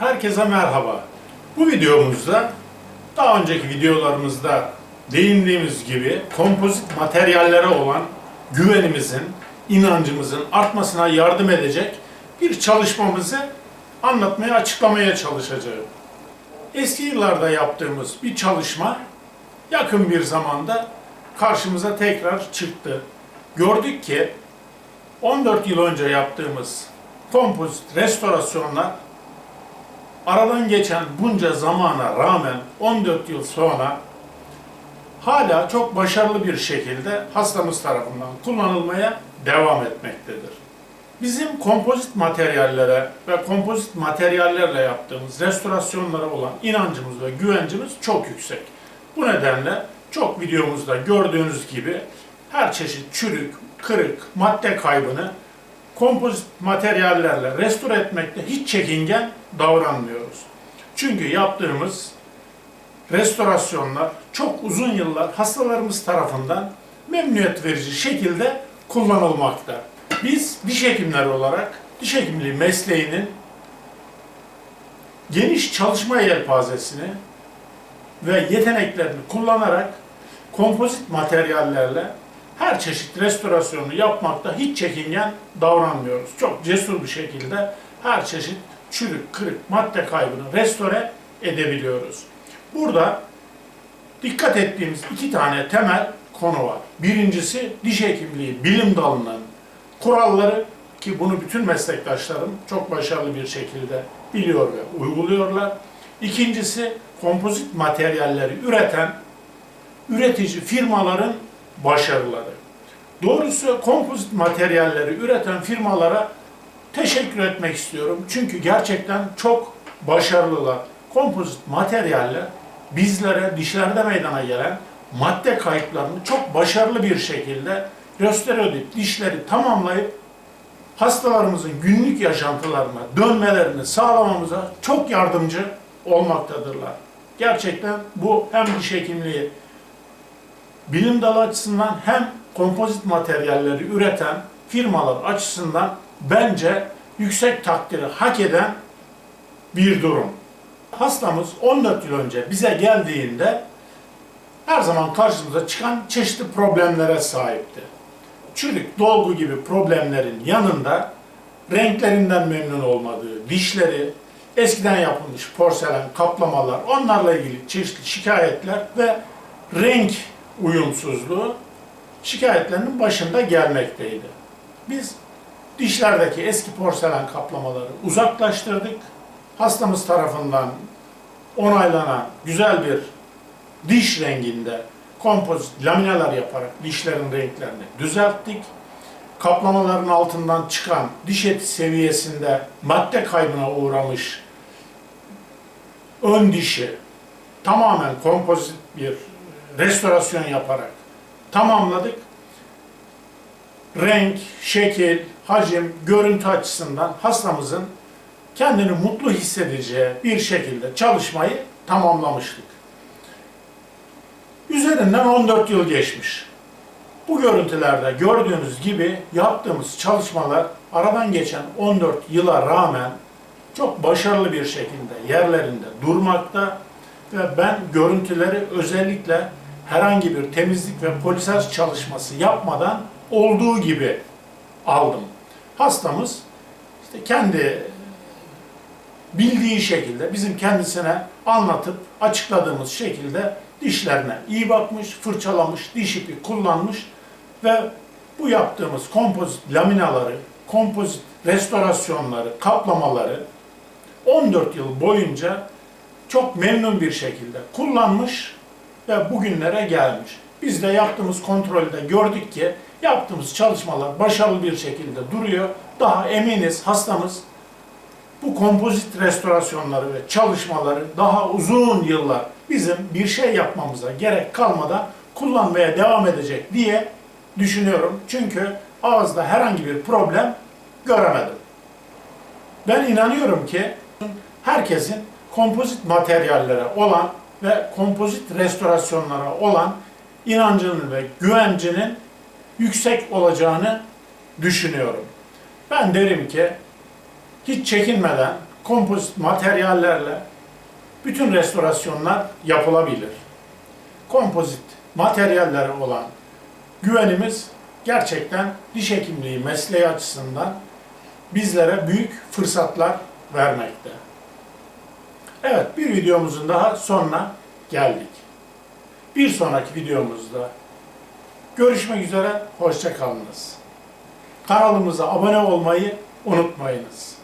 Herkese merhaba. Bu videomuzda daha önceki videolarımızda değindiğimiz gibi kompozit materyallere olan güvenimizin, inancımızın artmasına yardım edecek bir çalışmamızı anlatmaya, açıklamaya çalışacağım. Eski yıllarda yaptığımız bir çalışma yakın bir zamanda karşımıza tekrar çıktı. Gördük ki 14 yıl önce yaptığımız kompozit restorasyonlar aradan geçen bunca zamana rağmen 14 yıl sonra hala çok başarılı bir şekilde hastamız tarafından kullanılmaya devam etmektedir. Bizim kompozit materyallere ve kompozit materyallerle yaptığımız restorasyonlara olan inancımız ve güvencimiz çok yüksek. Bu nedenle çok videomuzda gördüğünüz gibi her çeşit çürük, kırık, madde kaybını kompozit materyallerle restore etmekte hiç çekingen davranmıyoruz. Çünkü yaptığımız restorasyonlar çok uzun yıllar hastalarımız tarafından memnuniyet verici şekilde kullanılmakta. Biz diş hekimleri olarak diş hekimliği mesleğinin geniş çalışma yelpazesini ve yeteneklerini kullanarak kompozit materyallerle her çeşit restorasyonu yapmakta hiç çekingen davranmıyoruz. Çok cesur bir şekilde her çeşit çürük, kırık, madde kaybını restore edebiliyoruz. Burada dikkat ettiğimiz iki tane temel konu var. Birincisi diş hekimliği bilim dalının kuralları ki bunu bütün meslektaşlarım çok başarılı bir şekilde biliyor ve uyguluyorlar. İkincisi kompozit materyalleri üreten üretici firmaların başarıları. Doğrusu kompozit materyalleri üreten firmalara teşekkür etmek istiyorum. Çünkü gerçekten çok başarılılar. Kompozit materyaller bizlere dişlerde meydana gelen madde kayıplarını çok başarılı bir şekilde edip dişleri tamamlayıp hastalarımızın günlük yaşantılarına dönmelerini sağlamamıza çok yardımcı olmaktadırlar. Gerçekten bu hem diş hekimliği bilim dalı açısından hem kompozit materyalleri üreten firmalar açısından bence yüksek takdiri hak eden bir durum. Hastamız 14 yıl önce bize geldiğinde her zaman karşımıza çıkan çeşitli problemlere sahipti. Çürük, dolgu gibi problemlerin yanında renklerinden memnun olmadığı, dişleri, eskiden yapılmış porselen kaplamalar, onlarla ilgili çeşitli şikayetler ve renk uyumsuzluğu şikayetlerinin başında gelmekteydi. Biz dişlerdeki eski porselen kaplamaları uzaklaştırdık. Hastamız tarafından onaylanan güzel bir diş renginde kompozit laminalar yaparak dişlerin renklerini düzelttik. Kaplamaların altından çıkan diş eti seviyesinde madde kaybına uğramış ön dişi tamamen kompozit bir restorasyon yaparak tamamladık. Renk, şekil, hacim, görüntü açısından hastamızın kendini mutlu hissedeceği bir şekilde çalışmayı tamamlamıştık. Üzerinden 14 yıl geçmiş. Bu görüntülerde gördüğünüz gibi yaptığımız çalışmalar aradan geçen 14 yıla rağmen çok başarılı bir şekilde yerlerinde durmakta ve ben görüntüleri özellikle herhangi bir temizlik ve polisaj çalışması yapmadan olduğu gibi aldım. Hastamız işte kendi bildiği şekilde bizim kendisine anlatıp açıkladığımız şekilde dişlerine iyi bakmış, fırçalamış, diş ipi kullanmış ve bu yaptığımız kompozit laminaları, kompozit restorasyonları, kaplamaları 14 yıl boyunca çok memnun bir şekilde kullanmış ve bugünlere gelmiş. Biz de yaptığımız kontrolde gördük ki yaptığımız çalışmalar başarılı bir şekilde duruyor. Daha eminiz hastamız bu kompozit restorasyonları ve çalışmaları daha uzun yıllar bizim bir şey yapmamıza gerek kalmadan kullanmaya devam edecek diye düşünüyorum. Çünkü ağızda herhangi bir problem göremedim. Ben inanıyorum ki herkesin kompozit materyallere olan ve kompozit restorasyonlara olan inancının ve güvencinin yüksek olacağını düşünüyorum. Ben derim ki hiç çekinmeden kompozit materyallerle bütün restorasyonlar yapılabilir. Kompozit materyalleri olan güvenimiz gerçekten diş hekimliği mesleği açısından bizlere büyük fırsatlar vermekte. Evet, bir videomuzun daha sonuna geldik. Bir sonraki videomuzda görüşmek üzere, hoşça kalınız. Kanalımıza abone olmayı unutmayınız.